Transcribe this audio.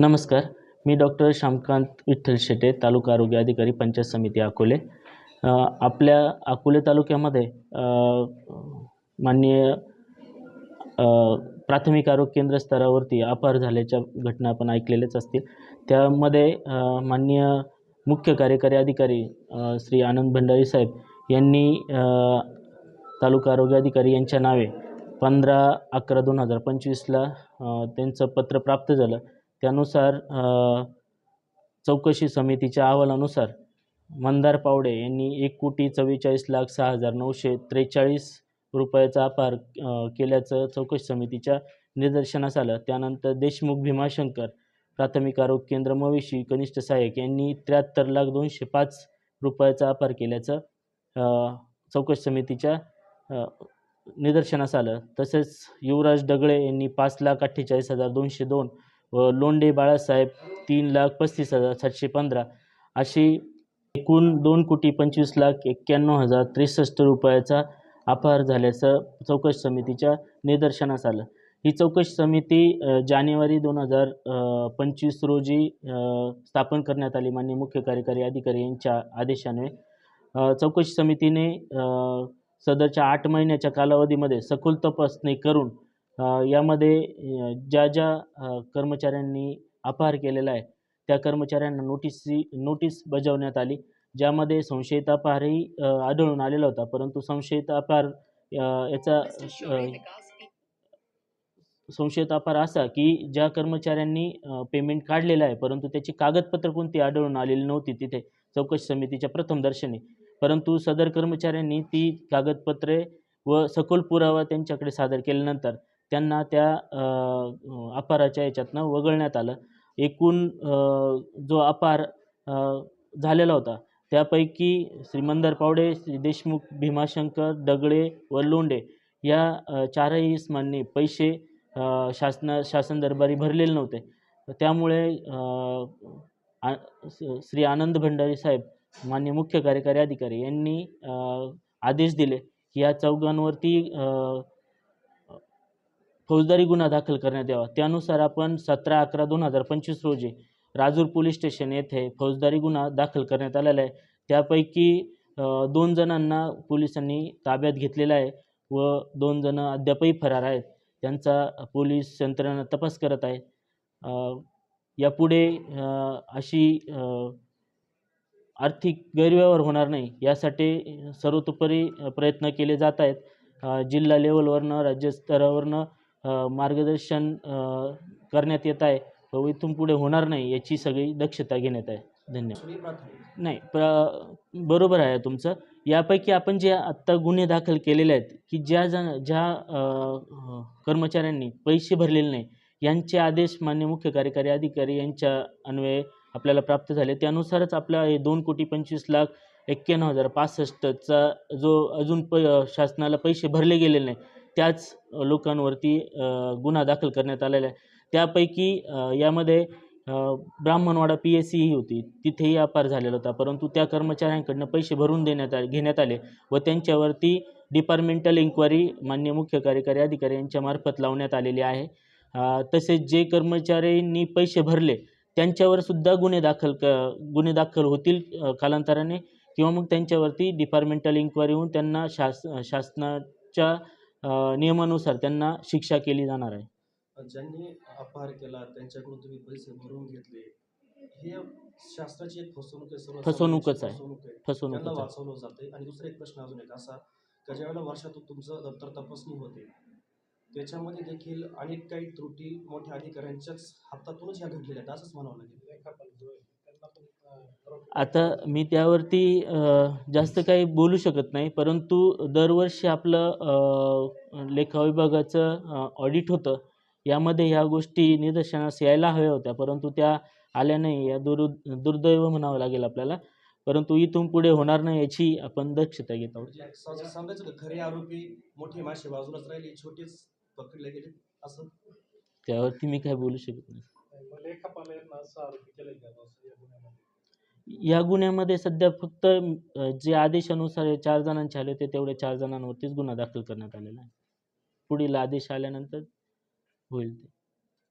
नमस्कार मी डॉक्टर श्यामकांत विठ्ठल शेटे तालुका आरोग्य अधिकारी पंचायत समिती अकोले. आपल्या अकोले तालुक्यामध्ये माननीय प्राथमिक आरोग्य केंद्र स्तरावरती अपहार झाल्याच्या घटना आपण ऐकलेल्याच असतील. त्यामध्ये माननीय मुख्य कार्यकारी अधिकारी श्री आनंद भंडारी साहेब यांनी तालुका आरोग्य अधिकारी यांच्या नावे पंधरा अकरा दोन हजार पंचवीसला त्यांचं पत्र प्राप्त झालं. त्यानुसार चौकशी समितीच्या अहवालानुसार मंदार पावडे यांनी एक कोटी चव्वेचाळीस लाख सहा हजार नऊशे त्रेचाळीस रुपयाचा अपहार केल्याचं चौकशी समितीच्या निदर्शनास आलं. त्यानंतर देशमुख भीमाशंकर प्राथमिक आरोग्य केंद्र मवेशी कनिष्ठ सहाय्यक यांनी त्र्याहत्तर लाख दोनशे पाच रुपयाचा अपहार केल्याचं चौकशी समितीच्या निदर्शनास आलं. तसेच युवराज दगळे यांनी पाच लाख अठ्ठेचाळीस हजार दोनशे दोन व लोंढे बाळासाहेब तीन लाख पस्तीस हजार सातशे पंधरा अशी एकूण दोन कोटी पंचवीस लाख एक्क्याण्णव हजार त्रेसष्ट रुपयाचा अपहार झाल्याचं चौकशी समितीच्या निदर्शनास आलं. ही चौकशी समिती जानेवारी दोन हजार पंचवीस रोजी स्थापन करण्यात आली. मान्य मुख्य कार्यकारी अधिकारी यांच्या आदेशाने चौकशी समितीने सदरच्या आठ महिन्याच्या कालावधीमध्ये सखोल तपासणी करून यामध्ये ज्या ज्या कर्मचाऱ्यांनी अपहार केलेला आहे त्या कर्मचाऱ्यांना नोटीसी नोटीस बजावण्यात आली ज्यामध्ये संशयित अपहारही आढळून आलेला होता. परंतु संशयित अपहार याचा संशयित अपहार असा की ज्या कर्मचाऱ्यांनी पेमेंट काढलेलं आहे परंतु त्याची कागदपत्र कोणती आढळून आलेली नव्हती तिथे चौकशी समितीच्या प्रथम दर्शनी. परंतु सदर कर्मचाऱ्यांनी ती कागदपत्रे व सखोल पुरावा त्यांच्याकडे सादर केल्यानंतर त्यांना त्या अपाराच्या याच्यातनं वगळण्यात आलं. एकूण जो अपार झालेला होता त्यापैकी श्रीमंदर पावडे श्री देशमुख भीमाशंकर दगडे व लोंढे या चारही इस्मांनी पैसे शासना शासन दरबारी भरलेले नव्हते. त्यामुळे आ श्री आनंद भंडारी साहेब मान्य मुख्य कार्यकारी अधिकारी यांनी आदेश दिले की या चौघांवरती फौजदारी गुन्हा दाखल करण्यात यावा. त्यानुसार आपण सतरा अकरा दोन हजार पंचवीस रोजी राजूर पोलीस स्टेशन येथे फौजदारी गुन्हा दाखल करण्यात आलेला आहे. त्यापैकी दोन जणांना पोलिसांनी ताब्यात घेतलेला आहे व दोन जण अद्यापही फरार आहेत. त्यांचा पोलीस यंत्रणा तपास करत आहे. यापुढे अशी आर्थिक गैरव्यवहार होणार नाही यासाठी सर्वतोपरी प्रयत्न केले जात आहेत. जिल्हा लेवलवरनं राज्यस्तरावरनं अ, मार्गदर्शन करण्यात येत आहे व इथून पुढे होणार नाही याची सगळी दक्षता घेण्यात आहे. धन्यवाद. नाही प्र बरोबर आहे तुमचं. यापैकी आपण जे आत्ता गुन्हे दाखल केलेले आहेत की ज्या जण ज्या कर्मचाऱ्यांनी पैसे भरलेले नाही यांचे आदेश मान्य मुख्य कार्यकारी अधिकारी यांच्या अन्वये आपल्याला प्राप्त झाले. त्यानुसारच आपल्या हे दोन कोटी पंचवीस लाख एक्क्याण्णव हजार पासष्टचा जो अजून प शासनाला पैसे भरले गेलेले नाही त्याच लोकांवरती गुन्हा दाखल करण्यात आलेला आहे. त्यापैकी यामध्ये ब्राह्मणवाडा पी एस सी ही होती. तिथेही अपार झालेला होता. परंतु त्या कर्मचाऱ्यांकडनं पैसे भरून देण्यात आले घेण्यात आले व त्यांच्यावरती डिपार्टमेंटल इन्क्वायरी मान्य मुख्य कार्यकारी अधिकारी यांच्यामार्फत लावण्यात आलेली आहे. तसेच जे कर्मचाऱ्यांनी पैसे भरले त्यांच्यावर सुद्धा गुन्हे दाखल क गुन्हे दाखल होतील कालांतराने किंवा मग त्यांच्यावरती डिपार्टमेंटल इन्क्वायरी होऊन त्यांना शास शासनाच्या नियमानुसार त्यांना शिक्षा केली जाणार आहे. ज्यांनी अपहार केला त्यांच्याकडून तुम्ही पैसे भरून घेतले हे शास्त्राची एक फसवणूक आहे सर्व फसवणूकच आहे. फसवणूक वाचवलं जाते आणि दुसरा एक प्रश्न अजून एक असा का ज्यावेळेला वर्षातून तुमचं दप्तर तपासणी होते त्याच्यामध्ये देखील अनेक काही त्रुटी मोठ्या अधिकाऱ्यांच्याच हातातूनच ह्या घडलेल्या आहेत असंच म्हणावं लागेल. आता मी त्यावरती जास्त काही बोलू शकत नाही परंतु दरवर्षी आपलं लेखा विभागाचं ऑडिट होतं. यामध्ये ह्या गोष्टी निदर्शनास यायला हव्या होत्या परंतु त्या आल्या नाही. या दुर् दुर्दैव म्हणावं लागेल आपल्याला. परंतु इथून पुढे होणार नाही याची आपण दक्षता घेत आहोत. म्हणजे सहज सांगायचं का खरे आरोपी मोठे मासे बाजूलाच राहिले छोटेच पकडले गेले असं? त्यावरती मी काय बोलू शकत नाही. या गुन्ह्यामध्ये सध्या फक्त जे आदेशानुसार हे चार जणांचे आले होते तेवढे चार जणांवरतीच गुन्हा दाखल करण्यात आलेला आहे. पुढील आदेश आल्यानंतर होईल ते.